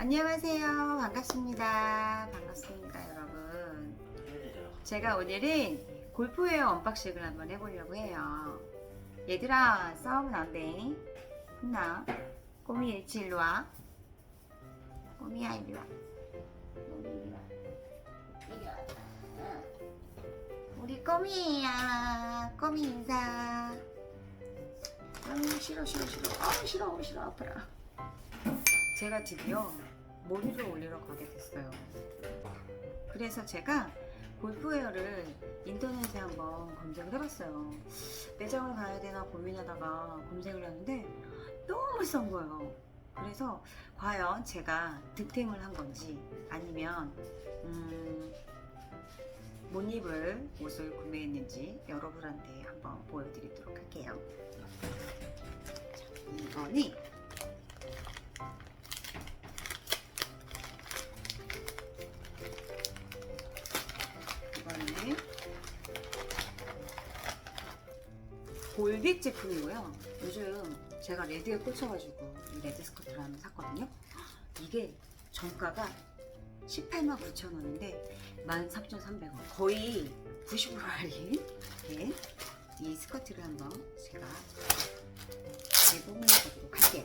안녕하세요. 반갑습니다. 반갑습니다, 여러분. 제가 오늘은 골프웨어 언박싱을 한번 해보려고 해요. 얘들아, 싸우면 안 돼. 혼나. 꼬미 일치 일로 와. 꼬미야, 이리 와. 우리 꼬미야. 꼬미 인사. 아유, 싫어, 싫어, 싫어. 아우, 싫어, 싫어, 아파라. 제가 드디어 머리를 올리러 가게 됐어요. 그래서 제가 골프웨어를 인터넷에 한번 검색을 해봤어요. 매장을 가야 되나 고민하다가 검색을 했는데 너무 싼 거예요. 그래서 과연 제가 득템을 한 건지 아니면 음, 못 입을 옷을 구매했는지 여러분한테 한번 보여드리도록 할게요. 이거는 골빅 제품이고요. 요즘 제가 레드에 꽂혀가지고 이 레드 스커트를 하나 샀거든요. 이게 정가가 18만 9천 원인데 13,300원 거의 90% 할인 네. 이 스커트를 한번 제가 개봉해 보도록 할게요.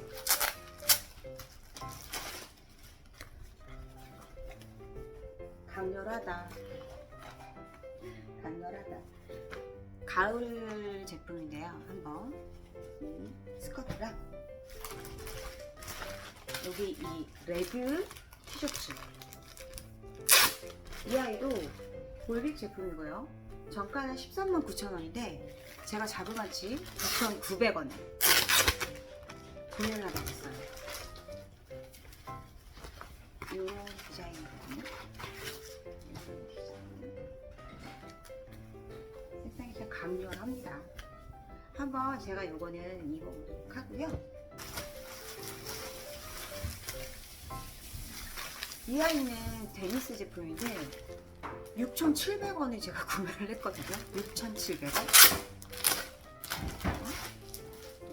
강렬하다. 강렬하다. 가을 제품인데요. 한번 이 스커트랑 여기 이 레드 티셔츠 이 아이도 골빅 제품이고요. 정가는 13만 9천 원인데 제가 자그마치 9,900원에 구매를 하게 됐어요. 좀 강렬합니다. 한번 제가 요거는 입어보도록 하고요. 이 아이는 데니스 제품인데 6,700원에 제가 구매를 했거든요. 6,700원.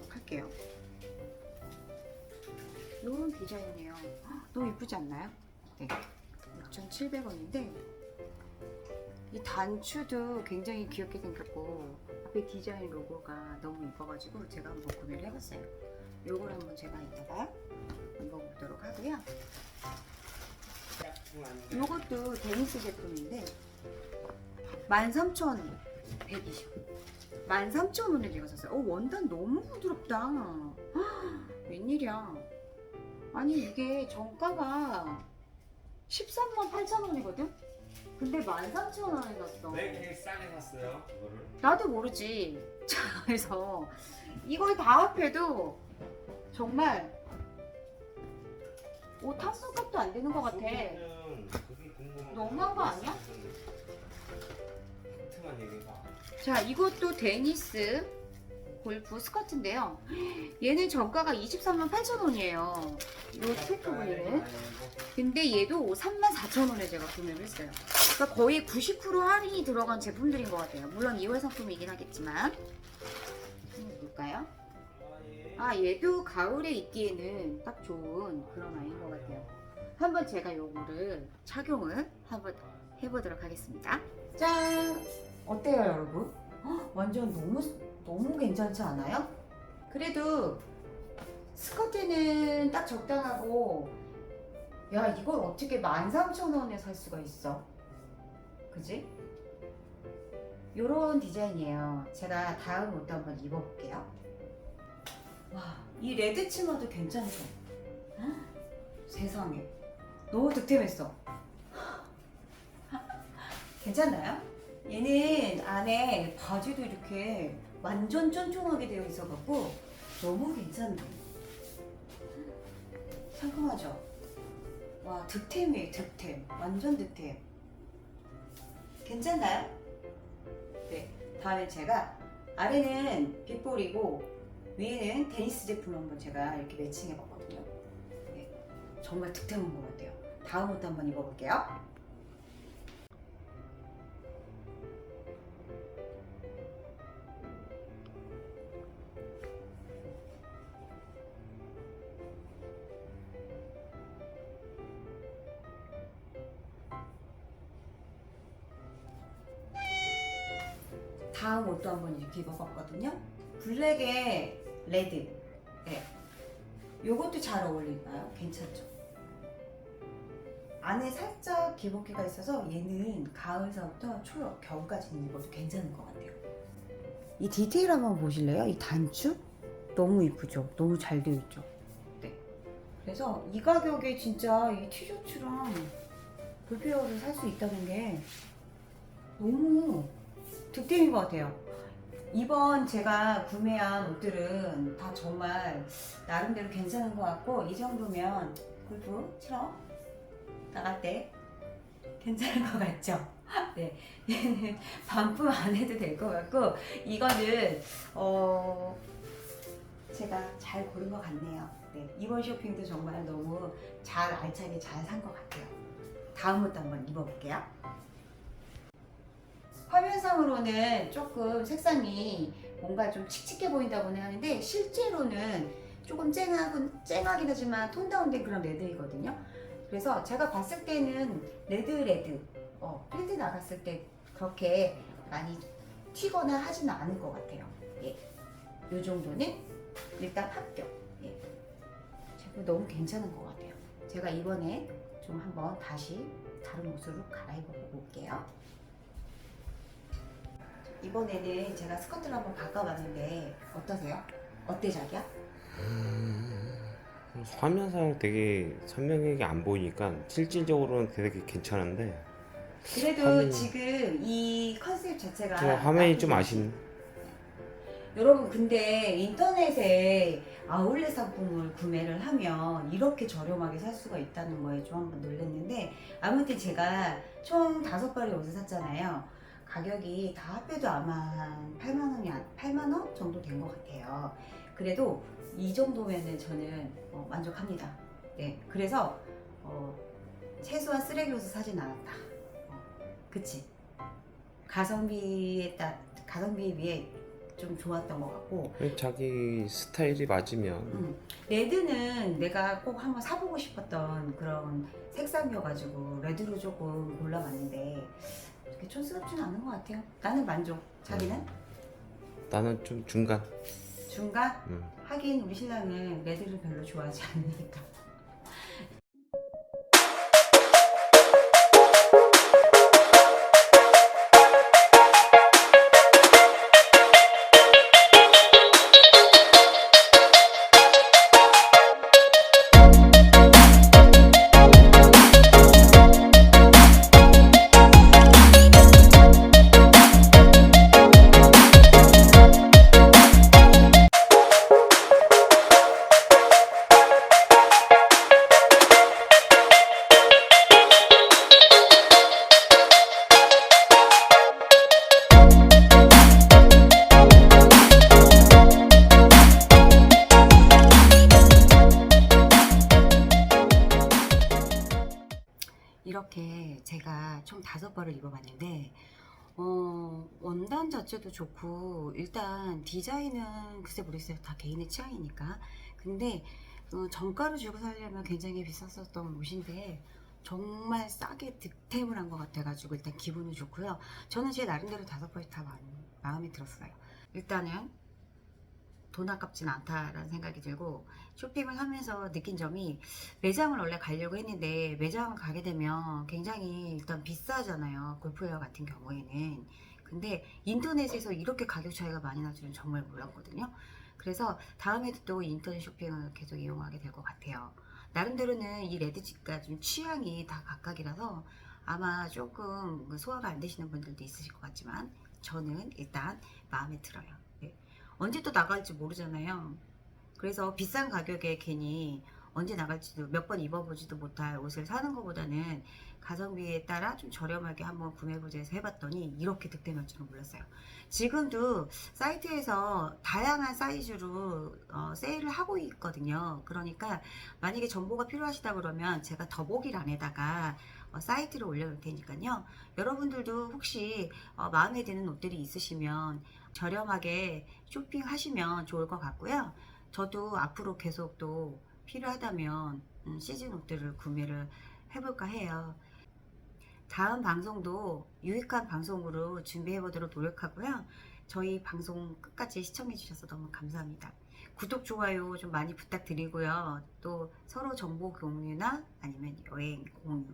할게요. 이런 디자인이에요. 헉, 너무 예쁘지 않나요? 네. 6,700원인데 이 단추도 굉장히 귀엽게 생겼고 앞에 디자인 로고가 너무 이뻐가지고 제가 한번 구매를 해봤어요. 요걸 한번 제가 이따가 입어보도록 하고요. 요것도 데니스 제품인데 13,120 13,000원에 제가 샀어요. 어, 원단 너무 부드럽다. 헉, 웬일이야. 아니 이게 정가가 13만 8천 원이거든? 근데 13,000원에 샀어. 왜 이렇게 싸게 샀어요? 그거를? 나도 모르지. 자, 그래서 이걸 다 합해도 정말 옷한 손값도 안 되는 것 같아. 소비는 그게 궁금한 너무한 거 아니야? 튼튼한 얘기가 자, 이것도 데니스 골프 스커트인데요. 얘는 정가가 23만 8천 원이에요. 이 스웨트 부분은. 근데 얘도 3만 4천 원에 제가 구매를 했어요. 그러니까 거의 90% 할인이 들어간 제품들인 것 같아요. 물론 2월 상품이긴 하겠지만. 볼까요? 아, 얘도 가을에 입기에는 딱 좋은 그런 아이인 것 같아요. 한번 제가 요거를 착용을 한번 해보도록 하겠습니다. 짠! 어때요, 여러분? 헉, 완전 너무, 너무 괜찮지 않아요? 그래도 스커트는 딱 적당하고, 야, 이걸 어떻게 13,000원에 살 수가 있어? 그지? 요런 디자인이에요. 제가 다음 옷도 한번 입어볼게요. 와, 이 레드 치마도 괜찮죠? 헉, 세상에. 너무 득템했어. 괜찮나요? 얘는 안에 바지도 이렇게 완전 쫀쫀하게 되어 있어갖고 너무 괜찮네. 상큼하죠? 와, 득템이에요, 득템. 완전 득템. 괜찮나요? 네. 다음에 제가 아래는 빗볼이고 위에는 데니스 제품 한번 제가 이렇게 매칭해 봤거든요. 네. 정말 득템한 것 같아요. 다음 옷도 한번 입어볼게요. 다음 옷도 한번 이렇게 입어봤거든요. 블랙에 레드. 네. 요것도 잘 어울릴까요? 괜찮죠? 안에 살짝 기복기가 있어서 얘는 가을서부터 초 겨울까지는 입어도 괜찮을 것 같아요. 이 디테일 한번 보실래요? 이 단추 너무 이쁘죠? 너무 잘 되어 있죠? 네. 그래서 이 가격에 진짜 이 티셔츠랑 볼페어를 살 수 있다는 게 너무 득템인 것 같아요. 이번 제가 구매한 옷들은 다 정말 나름대로 괜찮은 것 같고 이 정도면 골프 치러 나갈 때 괜찮은 것 같죠? 네, 얘는 반품 안 해도 될 것 같고 이거는 어 제가 잘 고른 것 같네요. 네, 이번 쇼핑도 정말 너무 잘 알차게 잘 산 것 같아요. 다음 옷도 한번 입어볼게요. 화면상으로는 조금 색상이 뭔가 좀 칙칙해 보인다고는 하는데 실제로는 조금 쨍하긴, 쨍하긴 하지만 톤 다운된 그런 레드이거든요. 그래서 제가 봤을 때는 레드 레드 어, 필드 나갔을 때 그렇게 많이 튀거나 하지는 않을 것 같아요. 예. 이 정도는 일단 합격. 예. 제가 너무 괜찮은 것 같아요. 제가 이번에 좀 한번 다시 다른 옷으로 갈아입어 볼게요. 이번에는 제가 스커트를 한번 바꿔봤는데 어떠세요? 어때 자기야? 화면상 되게 선명하게 안 보이니까 실질적으로는 되게 괜찮은데 그래도 화면이- 지금 이 컨셉 자체가 좀 화면이 좀 나쁘지 아쉽네. 여러분 근데 인터넷에 아울렛 상품을 구매를 하면 이렇게 저렴하게 살 수가 있다는 거에 좀 한번 놀랐는데 아무튼 제가 총 다섯 벌의 옷을 샀잖아요. 가격이 다 합해도 아마 한 8만 원이 안- 8만 원 정도 된 것 같아요. 그래도 이 정도면은 저는 어, 만족합니다. 네, 그래서 어, 최소한 쓰레기 옷을 사진 않았다. 어, 그치? 가성비에 따 가성비에 비해 좀 좋았던 것 같고 자기 스타일이 맞으면 음, 레드는 내가 꼭 한번 사보고 싶었던 그런 색상이어가지고 레드로 조금 골라봤는데 촌스럽지는 않은 것 같아요 나는 만족 자기는? 나는 좀 중간. 중간? 음. 하긴 우리 신랑은 레드를 별로 좋아하지 않으니까 총 다섯 벌을 입어봤는데 어, 원단 자체도 좋고 일단 디자인은 글쎄 모르겠어요. 다 개인의 취향이니까. 근데 어, 정가를 주고 살려면 굉장히 비쌌었던 옷인데 정말 싸게 득템을 한 것 같아가지고 일단 기분은 좋고요. 저는 제 나름대로 다섯 벌이 다 마, 마음에 들었어요. 일단은 돈 아깝진 않다라는 생각이 들고 쇼핑을 하면서 느낀 점이 매장을 원래 가려고 했는데 매장을 가게 되면 굉장히 일단 비싸잖아요. 골프웨어 같은 경우에는. 근데 인터넷에서 이렇게 가격 차이가 많이 날 줄은 정말 몰랐거든요. 그래서 다음에도 또 인터넷 쇼핑을 계속 이용하게 될 것 같아요. 나름대로는 이 레드집과 좀 취향이 다 각각이라서 아마 조금 그 소화가 안 되시는 분들도 있으실 것 같지만 저는 일단 마음에 들어요. 네. 언제 또 나갈지 모르잖아요. 그래서 비싼 가격에 괜히 언제 나갈지도 몇 번 입어보지도 못할 옷을 사는 것보다는 가성비에 따라 좀 저렴하게 한번 구매해보자 해서 해봤더니 이렇게 득템할 줄은 몰랐어요. 지금도 사이트에서 다양한 사이즈로 어, 세일을 하고 있거든요. 그러니까 만약에 정보가 필요하시다 그러면 제가 더보기란에다가 어, 사이트를 올려놓을 테니까요. 여러분들도 혹시 어, 마음에 드는 옷들이 있으시면 저렴하게 쇼핑하시면 좋을 것 같고요. 저도 앞으로 계속 또 필요하다면 음, 시즌 옷들을 구매를 해볼까 해요. 다음 방송도 유익한 방송으로 준비해 보도록 노력하고요. 저희 방송 끝까지 시청해주셔서 너무 감사합니다. 구독, 좋아요 좀 많이 부탁드리고요. 또 서로 정보 공유나 아니면 여행 공유,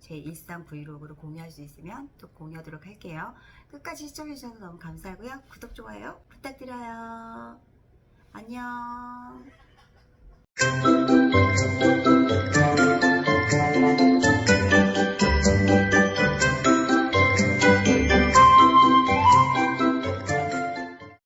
제 일상 브이로그로 공유할 수 있으면 또 공유하도록 할게요. 끝까지 시청해주셔서 너무 감사하고요. 구독, 좋아요 부탁드려요. 안녕.